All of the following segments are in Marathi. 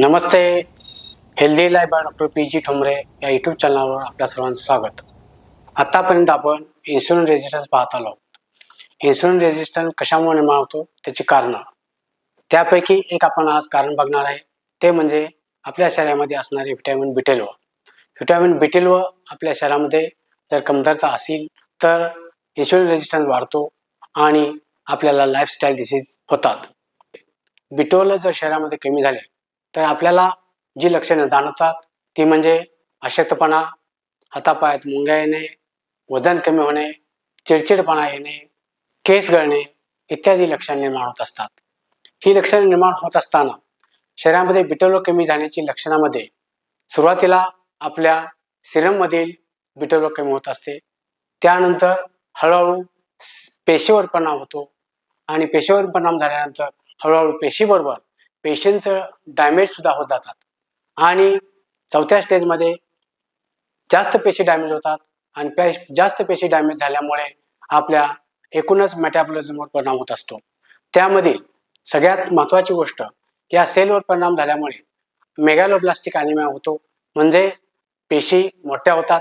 Namaste. Healthy life by doctor P G Thombare या यूट्यूब चॅनलवर आपल्या सर्वांचं स्वागत. आत्तापर्यंत आपण इन्सुलिन रेजिस्टन्स पाहत आलो. इन्सुलिन रेजिस्टन्स कशामुळे निर्माण होतो? त्याची कारणं. त्यापैकी एक आपण आज कारण बघणार आहे. ते म्हणजे आपल्या शरीरामध्ये असणारे व्हिटॅमिन बिटेल्व व्हिटॅमिन बिटेल्व आपल्या शरीरामध्ये जर कमतरता असेल तर इन्सुलिन रेजिस्टन्स वाढतो आणि आपल्याला लाईफस्टाईल डिसीज होतात. बिटोल जर शरीरामध्ये कमी झाले तर आपल्याला जी लक्षणं जाणवतात ती म्हणजे अशक्तपणा हातापायात मुंग्या येणे वजन कमी होणे चिडचिडपणा येणे केस गळणे इत्यादी लक्षणे निर्माण होत असतात. ही लक्षणे निर्माण होत असताना शरीरामध्ये बिटोलो कमी जाण्याची लक्षणामध्ये सुरुवातीला आपल्या सिरममधील बिटोलो कमी होत असते. त्यानंतर हळूहळू पेशीवर परिणाम होतो आणि पेशीवर परिणाम झाल्यानंतर हळूहळू पेशीबरोबर पेशींचं डॅमेज सुद्धा होत जातात. आणि चौथ्या स्टेजमध्ये जास्त पेशी डॅमेज होतात आणि पे जास्त पेशी डॅमेज झाल्यामुळे आपल्या एकूणच मेटॅबॉलिझमवर परिणाम होत असतो. त्यामधील सगळ्यात महत्त्वाची गोष्ट या सेलवर परिणाम झाल्यामुळे मेगॅलोब्लास्टिक अॅनिमिया होतो. म्हणजे पेशी मोठ्या होतात.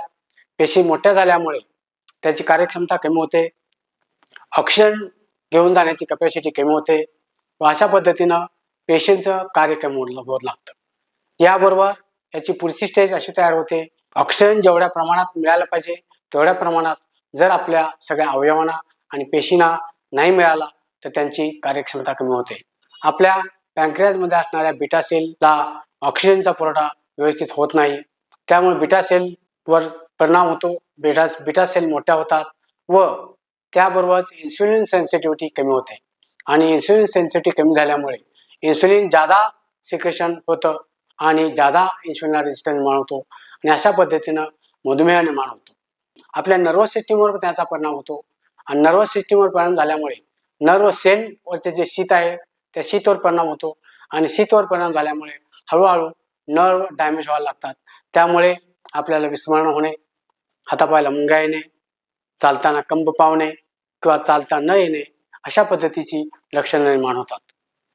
पेशी मोठ्या झाल्यामुळे त्याची कार्यक्षमता कमी होते. ऑक्सिजन घेऊन जाण्याची कपॅसिटी कमी होते. व अशा पद्धतीनं पेशंटचं कार्य कमी होत लागतं. याबरोबर याची पुढची स्टेज अशी तयार होते. ऑक्सिजन जेवढ्या प्रमाणात मिळालं पाहिजे तेवढ्या प्रमाणात जर आपल्या सगळ्या अवयवांना आणि पेशींना नाही मिळाला तर त्यांची कार्यक्षमता कमी होते. आपल्या पॅन्क्रियाजमध्ये असणाऱ्या बिटा सेलला ऑक्सिजनचा पुरवठा व्यवस्थित होत नाही. त्यामुळे बिटा सेलवर परिणाम होतो. बिटा बिटा सेल मोठ्या होतात व त्याबरोबरच इन्सुलिन सेन्सिटिव्हिटी कमी होते. आणि इन्सुलिन सेन्सिटिव्हिटी कमी झाल्यामुळे इन्सुलिन जादा सिक्रेशन होतं आणि जादा इन्सुलिनला रेजिस्टन्स निर्माण होतो आणि अशा पद्धतीनं मधुमेह निर्माण होतो आपल्या नर्वस सिस्टीमवर त्याचा परिणाम होतो. आणि नर्वस सिस्टीमवर परिणाम झाल्यामुळे नर्व सेलवरचे जे शीत आहे त्या शीतवर परिणाम होतो. आणि शीतवर परिणाम झाल्यामुळे हळूहळू नर्व डॅमेज व्हायला लागतात. त्यामुळे आपल्याला विस्मरण होणे हातापायला मुंगा येणे चालताना कंब पावणे किंवा चालता न येणे अशा पद्धतीची लक्षणं निर्माण होतात.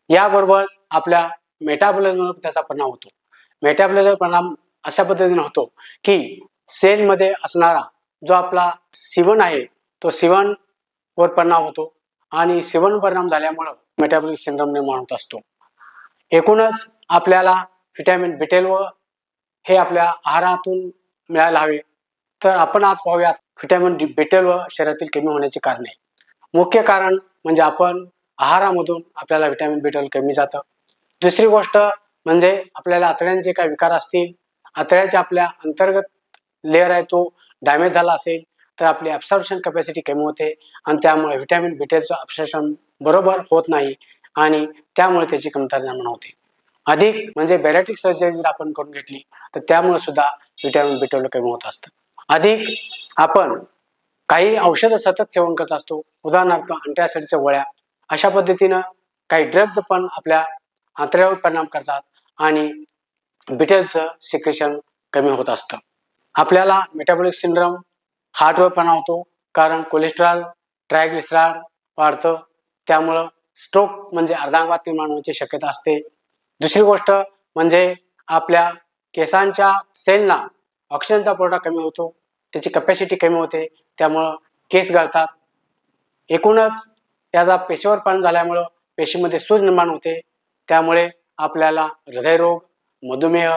याबरोबरच आपल्या मेटाबॉलिझमवर त्याचा परिणाम होतो. मेटाबॉलिझम परिणाम अशा पद्धतीने होतो की सेलमध्ये असणारा जो आपला सिवण आहे तो सिवण वर परिणाम होतो आणि सिवण परिणाम झाल्यामुळं मेटाबॉलिक सिंड्रोम निर्माण होत असतो. एकूणच आपल्याला व्हिटॅमिन बिटेल्व हे आपल्या आहारातून मिळायला हवे. तर आपण आज पाहूयात व्हिटॅमिन डी व शरीरातील कमी होण्याची कारणे. मुख्य कारण म्हणजे आपण आहारामधून आपल्याला व्हिटॅमिन बी ट्वेल्व कमी जातं. दुसरी गोष्ट म्हणजे आपल्याला आतड्यांचे काही विकार असतील? आतड्याचे आपल्या अंतर्गत लेअर आहे तो डॅमेज झाला असेल तर आपली ॲब्सॉर्प्शन कॅपॅसिटी कमी होते आणि त्यामुळे व्हिटॅमिन बी ट्वेल्वचं ॲब्सॉर्प्शन बरोबर होत नाही आणि त्यामुळे त्याची कमतरता निर्माण होते. अधिक म्हणजे बॅरेटिक सर्जरी जर आपण करून घेतली तर त्यामुळे सुद्धा व्हिटॅमिन बी ट्वेल्व कमी होत असतं. अधिक आपण काही औषधं सतत सेवन करत असतो. उदाहरणार्थ अँटीऑक्सिडंटच्या गोळ्या अशा पद्धतीनं काही ड्रग्ज पण आपल्या आंतड्यावर परिणाम करतात आणि बिटेलचं सिक्रेशन कमी होत असतं. आपल्याला मेटाबॉलिक सिंड्रम हार्टवर परिणाम होतो कारण कोलेस्ट्रॉल ट्रायग्लिसराड वाढतं त्यामुळं स्ट्रोक म्हणजे अर्धांगवात निर्माण होण्याची शक्यता असते. दुसरी गोष्ट म्हणजे आपल्या केसांच्या सेलना ऑक्सिजनचा पुरवठा कमी होतो त्याची कपॅसिटी कमी होते त्यामुळं केस गळतात. एकूणच याचा पेशीवर परिणाम झाल्यामुळं पेशीमध्ये सूज निर्माण होते. त्यामुळे आपल्याला हृदयरोग मधुमेह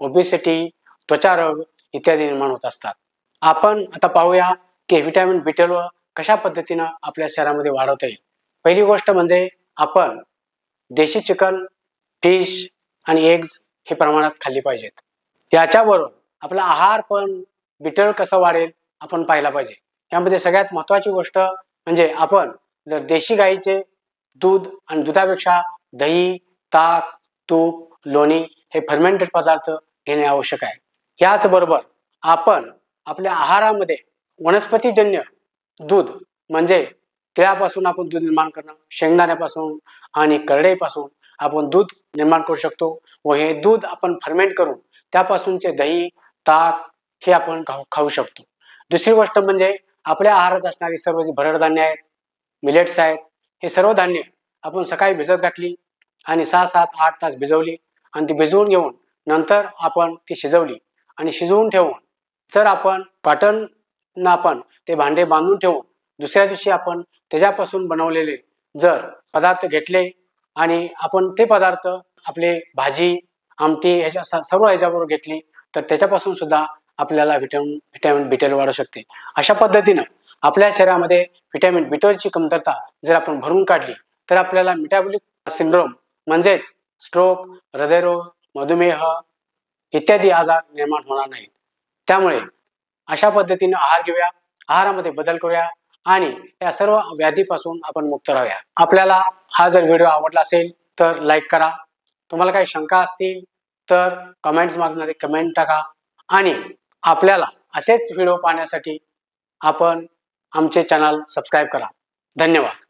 ओबेसिटी त्वचारोग इत्यादी निर्माण होत असतात. आपण आता पाहूया की व्हिटॅमिन बी ट्वेल्व कशा पद्धतीनं आपल्या शरीरामध्ये वाढवता येईल. पहिली गोष्ट म्हणजे आपण देशी चिकन फिश आणि एग्ज हे प्रमाणात खाल्ली पाहिजेत. याच्याबरोबर आपला आहार पण बिटल कसं वाढेल आपण पाहिला पाहिजे. यामध्ये सगळ्यात महत्वाची गोष्ट म्हणजे आपण जर देशी गाईचे दूध आणि दुधापेक्षा दही ताक तूप लोणी हे फर्मेंटेड पदार्थ घेणे आवश्यक आहे. याचबरोबर आपण आपल्या आहारामध्ये वनस्पतीजन्य दूध म्हणजे तिळापासून आपण दूध निर्माण करणं शेंगदाण्यापासून आणि करडईपासून आपण दूध निर्माण करू शकतो व हे दूध आपण फर्मेंट करून त्यापासूनचे दही ताक हे आपण खाऊ खाऊ शकतो. दुसरी गोष्ट म्हणजे आपल्या आहारात असणारी सर्व जी भरडधान्य आहेत मिलेट्स आहेत हे सर्व धान्य आपण सकाळी भिजत घातली आणि सहा सात आठ तास भिजवली आणि ती भिजवून घेऊन नंतर आपण ती शिजवली आणि शिजवून ठेवून जर आपण पाटण आपण ते भांडे बांधून ठेवून दुसऱ्या दिवशी आपण त्याच्यापासून बनवलेले जर पदार्थ घेतले आणि आपण ते पदार्थ आपले भाजी आमटी ह्याच्या सर्व ह्याच्याबरोबर घेतली तर त्याच्यापासून सुद्धा आपल्याला व्हिटॅमिन व्हिटॅमिन बिटेल वाढू शकते. अशा पद्धतीनं आपल्या शरीरामध्ये व्हिटॅमिन बिटेलची कमतरता जर आपण भरून काढली तर आपल्याला मेटाबॉलिक सिंड्रोम म्हणजेच स्ट्रोक हृदयरोग मधुमेह इत्यादी आजार निर्माण होणार नाहीत. त्यामुळे अशा पद्धतीने आहार घेऊया आहारामध्ये बदल करूया आणि या सर्व व्याधीपासून आपण मुक्त राहूया. आपल्याला हा जर व्हिडिओ आवडला असेल तर लाईक करा. तुम्हाला काही शंका असतील तर कमेंट्स मागणारे कमेंट टाका. आणि आपल्याला असेच व्हिडिओ पाहण्यासाठी आपण आमचे चॅनल सबस्क्राईब करा. धन्यवाद.